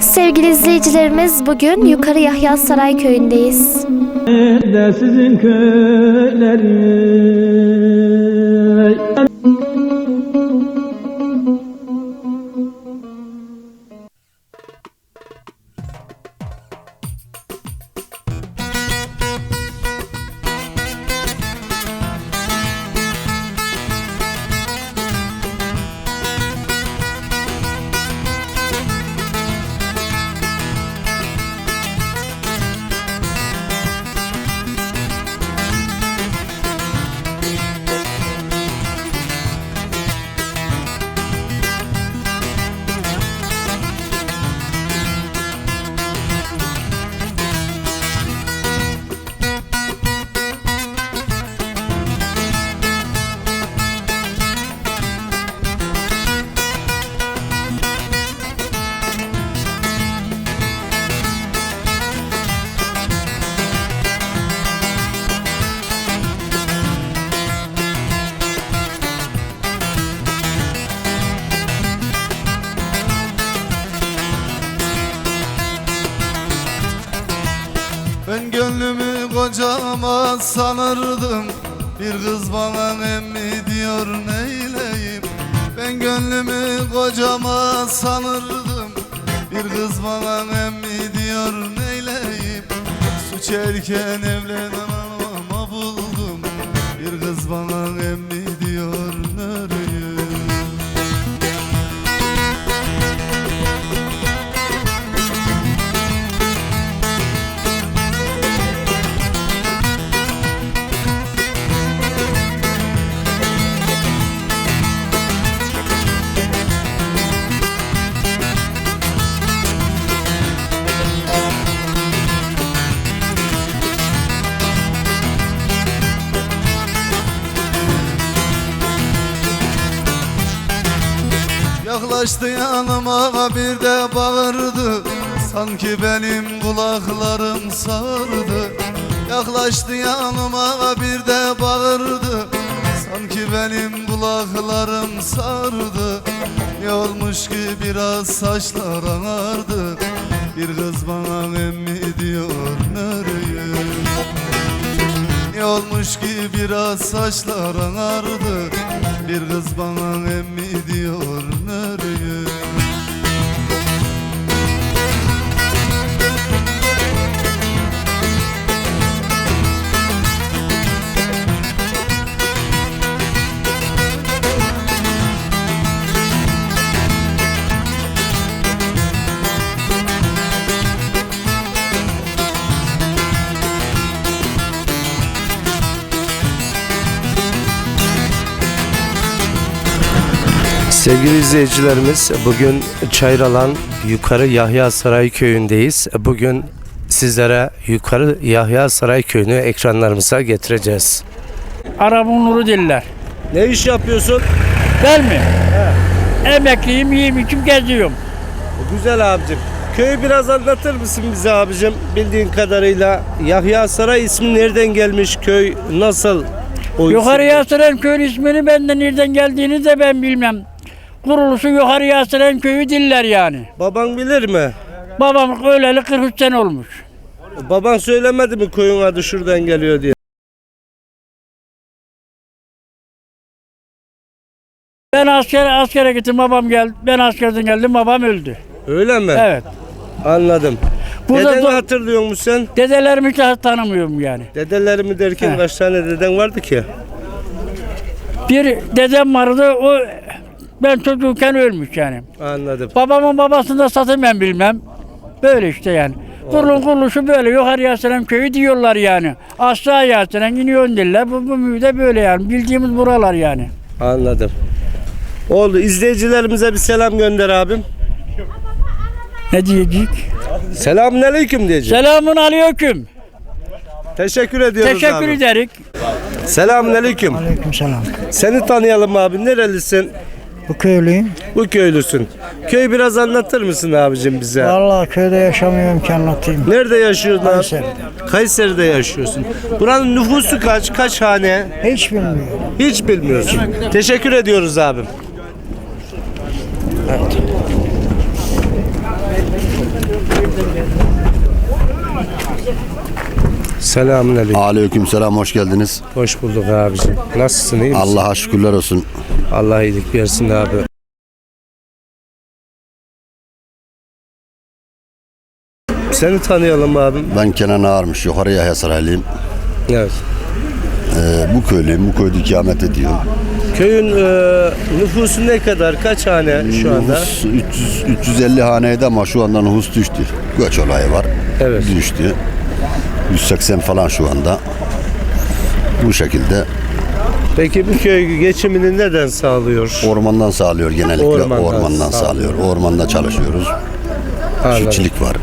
Sevgili izleyicilerimiz bugün Yukarı Yahya Saray köyündeyiz. de sizin köyleri kocama sanırdım. Bir kız bana emmi diyor neyleyim? Ben gönlümü kocama sanırdım. Bir kız bana emmi diyor neyleyim? Su çerken evlenen anama buldum. Bir kız bana emmi Yaklaştı yanıma bir de bağırdı. Sanki benim kulaklarım sağırdı Yaklaştı yanıma bir de bağırdı. Sanki benim kulaklarım sardı. Ne olmuş ki biraz saçlar ağardı. Bir kız bana emmi diyor nereye? Ne olmuş ki biraz saçlar ağardı. Bir kız bana emmi diyor Sevgili izleyicilerimiz bugün Çayralan Yukarı Yahya Saray köyündeyiz. Bugün sizlere Yukarı Yahya Saray köyünü ekranlarımıza getireceğiz. Arabın nuru diller. Ne iş yapıyorsun? Ben mi? Emekliyim, yiyeyim, içim geziyorum. Güzel abicim. Köyü biraz anlatır mısın bize abicim? Bildiğin kadarıyla Yahya Saray ismi nereden gelmiş? Köy nasıl? O Yukarı isim- Yasıren köyün ismini benden nereden geldiğini de ben bilmem. Kuruluşu Yukarı Yasıren köyü diller yani. Baban bilir mi? Babam öleli 43 sene olmuş. Baban söylemedi mi köyün adı şuradan geliyor diye? Ben asker askere gittim babam geldi. Ben askerden geldim babam öldü. Öyle mi? Evet. Anladım. Burada Dedeni hatırlıyor musun sen? Dedelerimi hiç tanımıyorum yani. Dedelerimi derken He. kaç tane deden vardı ki? Bir dedem vardı o ben çocukken ölmüş yani. Anladım. Babamın babasını da satın ben bilmem. Böyle işte yani. Kurulun kuruluşu böyle yukarı Yasenem köyü diyorlar yani. Aşağı Yasenem iniyor diller. Bu, bu de böyle yani. Bildiğimiz buralar yani. Anladım. Oldu. İzleyicilerimize bir selam gönder abim. Ne diyecek? Selamünaleyküm diyeceğim. Selamun aleyküm. Teşekkür ediyoruz Teşekkür abi. ederim. Selamünaleyküm. Aleykümselam. Seni tanıyalım abi. Nerelisin? Bu köylüyüm. Bu köylüsün. Köy biraz anlatır mısın abicim bize? Vallahi köyde yaşamıyorum ki anlatayım. Nerede yaşıyorsun abi? Kayseri'de. Kayseri'de yaşıyorsun. Buranın nüfusu kaç? Kaç hane? Hiç bilmiyorum. Hiç bilmiyorsun. Teşekkür ediyoruz abim. Selamünaleyküm. Aleyküm selam hoş geldiniz. Hoş bulduk abicim. Nasılsın iyi misin? Allah'a şükürler olsun. Allah iyilik versin abi. Seni tanıyalım abim. Ben Kenan Ağarmış, yukarı Yahya Saraylıyım. Evet. Ee, bu köylüyüm, bu köyde ikamet ediyorum. Köyün e, nüfusu ne kadar? Kaç hane şu anda? Nüfus 300, 350 haneydi ama şu anda nüfus düştü. Göç olayı var. Evet. Düştü. 180 falan şu anda. Bu şekilde Peki bu köy geçimini neden sağlıyor? ormandan sağlıyor genellikle. Ormandan Ormandan, sağlıyor. sağlıyor. Ormanda çalışıyoruz. Anladım. Çiftçilik var.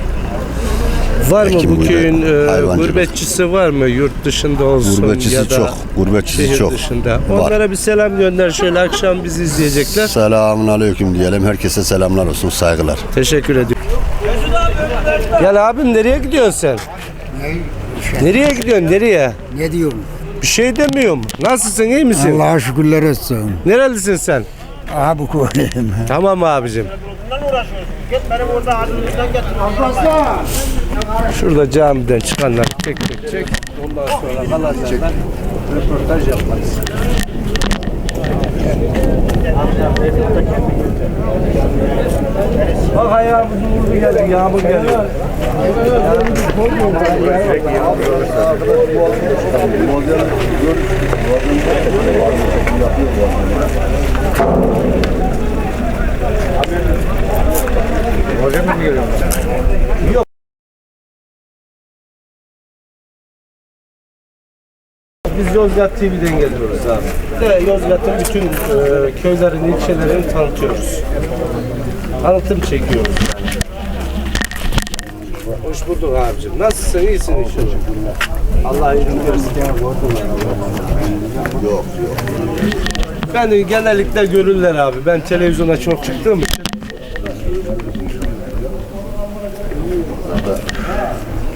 Var mı Ekim bu köyün e, hayvancılık. gurbetçisi var mı? Yurt dışında olsun Gurbetçisi ya da çok. Gurbetçisi şehir çok. dışında. Var. Onlara bir selam gönder. Şöyle akşam bizi izleyecekler. Selamun aleyküm diyelim. Herkese selamlar olsun, saygılar. Teşekkür ediyorum. Gel abim nereye gidiyorsun sen? Nereye gidiyorsun? Nereye? Ne diyorum? Bir şey demiyorum. Nasılsın? iyi misin? Allah'a şükürler olsun. Nerelisin sen? Aha bu köylüyüm. Tamam abicim. Şurada camiden çıkanlar çek çek çek. Ondan sonra kalacaklar. Röportaj yaparız. Bak ayağımızı vurdu geldi. Yağmur geliyor. Biz Yozgat TV'den geliyoruz abi. De Yozgat'ın bütün e, köylerin, ilçelerini tanıtıyoruz. Tanıtım çekiyoruz. Hoş bulduk abicim. Nasılsın? İyisin inşallah. Allah iyilik versin. Yok, yok. Beni genellikle görürler abi. Ben televizyona çok çıktığım için.